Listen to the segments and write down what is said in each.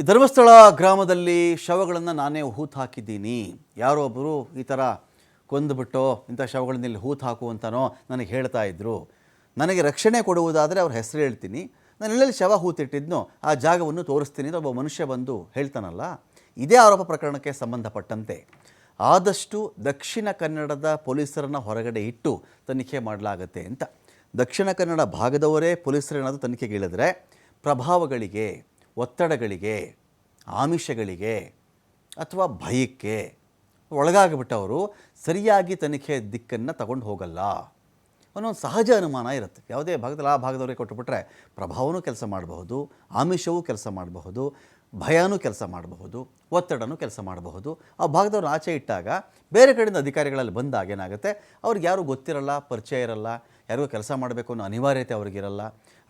ಈ ಧರ್ಮಸ್ಥಳ ಗ್ರಾಮದಲ್ಲಿ ಶವಗಳನ್ನು ನಾನೇ ಹೂತು ಹಾಕಿದ್ದೀನಿ. ಯಾರೋ ಒಬ್ಬರು ಈ ಥರ ಕೊಂದುಬಿಟ್ಟೋ ಇಂಥ ಶವಗಳನ್ನ ಇಲ್ಲಿ ಹೂತು ಹಾಕು ಅಂತನೋ ನನಗೆ ಹೇಳ್ತಾ ಇದ್ದರು ನನಗೆ ರಕ್ಷಣೆ ಕೊಡುವುದಾದರೆ ಅವ್ರ ಹೆಸರು ಹೇಳ್ತೀನಿ. ನಾನು ಎಲ್ಲೆಲ್ಲಿ ಶವ ಹೂತಿಟ್ಟಿದ್ನೋ ಆ ಜಾಗವನ್ನು ತೋರಿಸ್ತೀನಿ ಅಂತ ಒಬ್ಬ ಮನುಷ್ಯ ಬಂದು ಹೇಳ್ತಾನಲ್ಲ, ಇದೇ ಆರೋಪ ಪ್ರಕರಣಕ್ಕೆ ಸಂಬಂಧಪಟ್ಟಂತೆ. ಆದಷ್ಟು ದಕ್ಷಿಣ ಕನ್ನಡದ ಪೊಲೀಸರನ್ನು ಹೊರಗಡೆ ಇಟ್ಟು ತನಿಖೆ ಮಾಡಲಾಗತ್ತೆ ಅಂತ. ದಕ್ಷಿಣ ಕನ್ನಡ ಭಾಗದವರೇ ಪೊಲೀಸರೇನಾದರೂ ತನಿಖೆಗೆ ಇಳಿದ್ರೆ ಪ್ರಭಾವಗಳಿಗೆ ಒತ್ತಡಗಳಿಗೆ, ಆಮಿಷಗಳಿಗೆ ಅಥವಾ ಭಯಕ್ಕೆ ಒಳಗಾಗಿಬಿಟ್ಟವರು ಸರಿಯಾಗಿ ತನಿಖೆ ದಿಕ್ಕನ್ನು ತಗೊಂಡು ಹೋಗಲ್ಲ. ಅನ್ನೋ ಒಂದು ಸಹಜ ಅನುಮಾನ ಇರುತ್ತೆ. ಯಾವುದೇ ಭಾಗದಲ್ಲಿ ಆ ಭಾಗದವರಿಗೆ ಕೊಟ್ಟುಬಿಟ್ರೆ ಪ್ರಭಾವನೂ ಕೆಲಸ ಮಾಡಬಹುದು, ಆಮಿಷವೂ ಕೆಲಸ ಮಾಡಬಹುದು, ಭಯನೂ ಕೆಲಸ ಮಾಡಬಹುದು, ಒತ್ತಡನೂ ಕೆಲಸ ಮಾಡಬಹುದು. ಆ ಭಾಗದವ್ರು ಆಚೆ ಇಟ್ಟಾಗ ಬೇರೆ ಕಡೆಯಿಂದ ಅಧಿಕಾರಿಗಳಲ್ಲಿ ಬಂದಾಗ ಏನಾಗುತ್ತೆ? ಅವ್ರಿಗೆ ಯಾರೂ ಗೊತ್ತಿರಲ್ಲ, ಪರಿಚಯ ಇರಲ್ಲ, ಯಾರಿಗೂ ಕೆಲಸ ಮಾಡಬೇಕು ಅನ್ನೋ ಅನಿವಾರ್ಯತೆ ಅವ್ರಿಗಿರಲ್ಲ.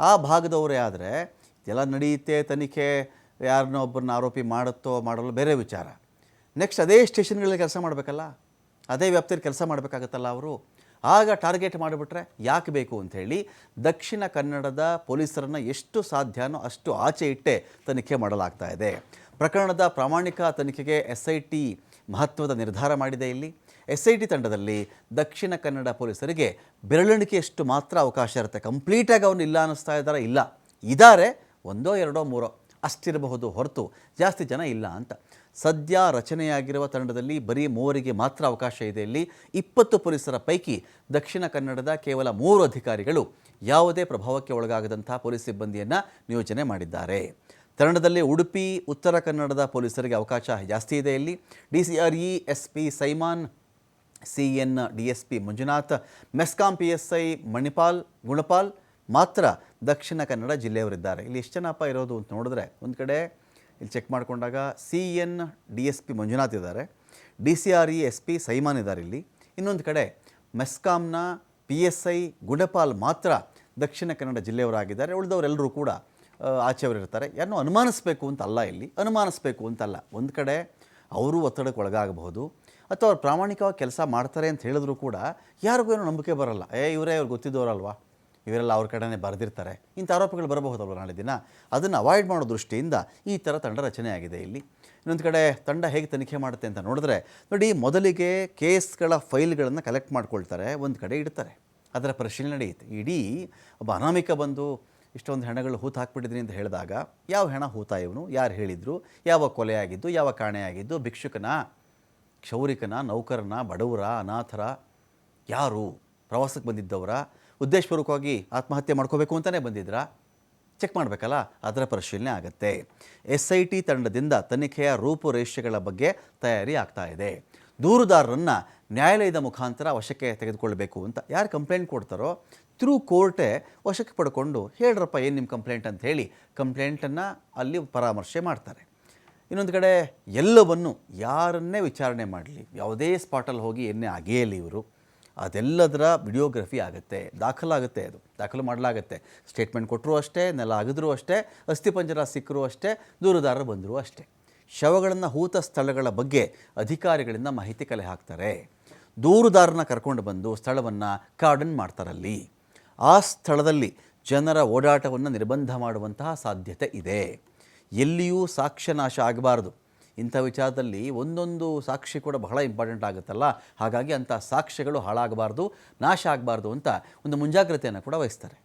ಆ ಭಾಗದವರೇ ಆದರೆ ಎಲ್ಲ ನಡೆಯುತ್ತೆ, ತನಿಖೆ ಯಾರನ್ನೋ ಒಬ್ಬರನ್ನ ಆರೋಪಿ ಮಾಡುತ್ತೋ ಮಾಡಲು ಬೇರೆ ವಿಚಾರ. ನೆಕ್ಸ್ಟ್ ಅದೇ ಸ್ಟೇಷನ್ಗಳಲ್ಲಿ ಕೆಲಸ ಮಾಡಬೇಕಲ್ಲ? ಅದೇ ವ್ಯಾಪ್ತಿಯಲ್ಲಿ ಕೆಲಸ ಮಾಡಬೇಕಾಗತ್ತಲ್ಲ ಅವರು? ಆಗ ಟಾರ್ಗೆಟ್ ಮಾಡಿಬಿಟ್ರೆ ಯಾಕೆ ಬೇಕು ಅಂಥೇಳಿ ದಕ್ಷಿಣ ಕನ್ನಡದ ಪೊಲೀಸರನ್ನು ಎಷ್ಟು ಸಾಧ್ಯನೋ ಅಷ್ಟು ಆಚೆ ಇಟ್ಟೆ ತನಿಖೆ ಮಾಡಲಾಗ್ತಾ ಇದೆ. ಪ್ರಕರಣದ ಪ್ರಾಮಾಣಿಕ ತನಿಖೆಗೆ ಎಸ್ ಐ ಟಿ ಮಹತ್ವದ ನಿರ್ಧಾರ ಮಾಡಿದೆ ಇಲ್ಲಿ. ಎಸ್ ಐ ಟಿ ತಂಡದಲ್ಲಿ ದಕ್ಷಿಣ ಕನ್ನಡ ಪೊಲೀಸರಿಗೆ ಬೆರಳೆಣಿಕೆಯಷ್ಟು ಮಾತ್ರ ಅವಕಾಶ ಇರುತ್ತೆ. ಕಂಪ್ಲೀಟಾಗಿ ಅವನು ಇಲ್ಲ ಅನ್ನಿಸ್ತಾ ಇದ್ದಾರೆ? ಇಲ್ಲ. ಇದ್ದಾರೆ ಒಂದೋ ಎರಡೋ ಮೂರೋ ಅಷ್ಟಿರಬಹುದು ಹೊರತು ಜಾಸ್ತಿ ಜನ ಇಲ್ಲ ಅಂತ. ಸದ್ಯ ರಚನೆಯಾಗಿರುವ ತಂಡದಲ್ಲಿ ಬರೀ ಮೂವರಿಗೆ ಮಾತ್ರ ಅವಕಾಶ ಇದೆ. ಇಲ್ಲಿ ಇಪ್ಪತ್ತು ಪೊಲೀಸರ ಪೈಕಿ ದಕ್ಷಿಣ ಕನ್ನಡದ ಕೇವಲ ಮೂರು ಅಧಿಕಾರಿಗಳು ಯಾವುದೇ ಪ್ರಭಾವಕ್ಕೆ ಒಳಗಾಗದಂತಹ ಪೊಲೀಸ್ ಸಿಬ್ಬಂದಿಯನ್ನು ನಿಯೋಜನೆ ಮಾಡಿದ್ದಾರೆ. ತಂಡದಲ್ಲಿ ಉಡುಪಿ, ಉತ್ತರ ಕನ್ನಡದ ಪೊಲೀಸರಿಗೆ ಅವಕಾಶ ಜಾಸ್ತಿ ಇದೆ ಇಲ್ಲಿ. D C R E, S P Simon, C N D S P Manjunath, MESCOM P S I, Manipal, Gunapal ಮಾತ್ರ ದಕ್ಷಿಣ ಕನ್ನಡ ಜಿಲ್ಲೆಯವರಿದ್ದಾರೆ. ಇಲ್ಲಿ ಎಷ್ಟು ಜನಪ್ಪ ಇರೋದು ಅಂತ ನೋಡಿದ್ರೆ ಒಂದು ಕಡೆ ಇಲ್ಲಿ ಚೆಕ್ ಮಾಡಿಕೊಂಡಾಗ C N D S P Manjunath ಇದ್ದಾರೆ. D C R E S P Simon ಇದ್ದಾರೆ ಇಲ್ಲಿ. ಇನ್ನೊಂದು ಕಡೆ ಮೆಸ್ಕಾಂನ ಪಿ ಎಸ್ ಐ ಗುಡಪಾಲ್ ಮಾತ್ರ ದಕ್ಷಿಣ ಕನ್ನಡ ಜಿಲ್ಲೆಯವರಾಗಿದ್ದಾರೆ. ಉಳಿದವರೆಲ್ಲರೂ ಕೂಡ ಆಚೆಯವರಿರ್ತಾರೆ. ಯಾರನ್ನೂ ಅನುಮಾನಿಸಬೇಕು ಅಂತ ಅಲ್ಲ ಇಲ್ಲಿ. ಅನುಮಾನಿಸಬೇಕು ಅಂತಲ್ಲ ಒಂದು ಕಡೆ ಅವರು ಒತ್ತಡಕ್ಕೆ ಒಳಗಾಗಬಹುದು. ಅಥವಾ ಅವ್ರು ಪ್ರಾಮಾಣಿಕವಾಗಿ ಕೆಲಸ ಮಾಡ್ತಾರೆ ಅಂತ ಹೇಳಿದ್ರು ಕೂಡ ಯಾರಿಗೂ ಏನೋ ನಂಬಿಕೆ ಬರಲ್ಲ. ಏ, ಇವರೇ ಇವ್ರು ಗೊತ್ತಿದ್ದವರಲ್ವಾ? ಇವರೆಲ್ಲ ಅವ್ರ ಕಡೆನೇ ಬರೆದಿರ್ತಾರೆ. ಇಂಥ ಆರೋಪಗಳು ಬರಬಹುದಲ್ವ ನಾಳೆ ದಿನ? ಅದನ್ನು ಅವಾಯ್ಡ್ ಮಾಡೋ ದೃಷ್ಟಿಯಿಂದ ಈ ಥರ ತಂಡ ರಚನೆ ಆಗಿದೆ ಇಲ್ಲಿ. ಇನ್ನೊಂದು ಕಡೆ ತಂಡ ಹೇಗೆ ತನಿಖೆ ಮಾಡುತ್ತೆ ಅಂತ ನೋಡಿದ್ರೆ, ನೋಡಿ ಮೊದಲಿಗೆ ಕೇಸ್ಗಳ ಫೈಲ್ಗಳನ್ನು ಕಲೆಕ್ಟ್ ಮಾಡ್ಕೊಳ್ತಾರೆ, ಒಂದು ಕಡೆ ಇಡ್ತಾರೆ. ಅದರ ಪರಿಶೀಲನೆ ನಡೆಯುತ್ತೆ. ಇಡೀ ಒಬ್ಬ ಅನಾಮಿಕ ಬಂದು ಇಷ್ಟೊಂದು ಹೆಣಗಳು ಹೂತು ಹಾಕ್ಬಿಟ್ಟಿದ್ರಿ ಅಂತ ಹೇಳಿದಾಗ, ಯಾವ ಹೆಣ ಹೂತ ಇವನು ಯಾರು ಹೇಳಿದರು? ಯಾವ ಕೊಲೆ ಆಗಿದ್ದು ಯಾವ ಕಾಣೆಯಾಗಿದ್ದು? ಭಿಕ್ಷುಕನ, ಕ್ಷೌರಿಕನ, ನೌಕರನ, ಬಡವರ, ಅನಾಥರ ಯಾರು? ಪ್ರವಾಸಕ್ಕೆ ಬಂದಿದ್ದವರ? ಉದ್ದೇಶಪೂರ್ವಕವಾಗಿ ಆತ್ಮಹತ್ಯೆ ಮಾಡ್ಕೋಬೇಕು ಅಂತಲೇ ಬಂದಿದ್ರಾ? ಚೆಕ್ ಮಾಡಬೇಕಲ್ಲ, ಅದರ ಪರಿಶೀಲನೆ ಆಗುತ್ತೆ. ಎಸ್ ಐ ಟಿ ತಂಡದಿಂದ ತನಿಖೆಯ ರೂಪುರೇಷೆಗಳ ಬಗ್ಗೆ ತಯಾರಿ ಆಗ್ತಾ ಇದೆ. ದೂರುದಾರರನ್ನು ನ್ಯಾಯಾಲಯದ ಮುಖಾಂತರ ವಶಕ್ಕೆ ತೆಗೆದುಕೊಳ್ಬೇಕು ಅಂತ ಯಾರು ಕಂಪ್ಲೇಂಟ್ ಕೊಡ್ತಾರೋ, ಥ್ರೂ ಕೋರ್ಟೇ ವಶಕ್ಕೆ ಪಡ್ಕೊಂಡು ಹೇಳ್ರಪ್ಪ, ಏನು ನಿಮ್ಮ ಕಂಪ್ಲೇಂಟ್ ಅಂತ ಹೇಳಿ ಕಂಪ್ಲೇಂಟನ್ನು ಅಲ್ಲಿ ಪರಾಮರ್ಶೆ ಮಾಡ್ತಾರೆ. ಇನ್ನೊಂದು ಕಡೆ ಎಲ್ಲವನ್ನು ಯಾರನ್ನೇ ವಿಚಾರಣೆ ಮಾಡಲಿ, ಯಾವುದೇ ಸ್ಪಾಟಲ್ಲಿ ಹೋಗಿ ಎನ್ನೇ ಅಗೆಯಲಿ ಇವರು. ಅದೆಲ್ಲದರ ವಿಡಿಯೋಗ್ರಫಿ ಆಗುತ್ತೆ, ದಾಖಲಾಗುತ್ತೆ ಅದು, ದಾಖಲು ಮಾಡಲಾಗುತ್ತೆ. ಸ್ಟೇಟ್ಮೆಂಟ್ ಕೊಟ್ಟರು ಅಷ್ಟೇ, ನೆಲ ಅಗಿದ್ರು ಅಷ್ಟೇ ಅಸ್ಥಿಪಂಜರ ಸಿಕ್ಕರೂ ಅಷ್ಟೇ, ದೂರುದಾರರು ಬಂದರೂ ಅಷ್ಟೇ. ಶವಗಳನ್ನು ಹೂತ ಸ್ಥಳಗಳ ಬಗ್ಗೆ ಅಧಿಕಾರಿಗಳಿಂದ ಮಾಹಿತಿ ಕಲೆ ಹಾಕ್ತಾರೆ. ದೂರುದಾರನ ಕರ್ಕೊಂಡು ಬಂದು ಸ್ಥಳವನ್ನು ಕಾರ್ಡನ್ ಮಾಡ್ತಾರಲ್ಲಿ. ಆ ಸ್ಥಳದಲ್ಲಿ ಜನರ ಓಡಾಟವನ್ನು ನಿರ್ಬಂಧ ಮಾಡುವಂತಹ ಸಾಧ್ಯತೆ ಇದೆ. ಎಲ್ಲಿಯೂ ಸಾಕ್ಷ್ಯನಾಶ ಆಗಬಾರ್ದು. ಇಂಥ ವಿಚಾರದಲ್ಲಿ ಒಂದೊಂದು ಸಾಕ್ಷಿ ಕೂಡ ಬಹಳ ಇಂಪಾರ್ಟೆಂಟ್ ಆಗುತ್ತಲ್ಲ? ಹಾಗಾಗಿ ಅಂಥ ಸಾಕ್ಷ್ಯಗಳು ಹಾಳಾಗಬಾರ್ದು, ನಾಶ ಆಗಬಾರ್ದು ಅಂತ ಒಂದು ಮುಂಜಾಗ್ರತೆಯನ್ನು ಕೂಡ ವಹಿಸ್ತಾರೆ.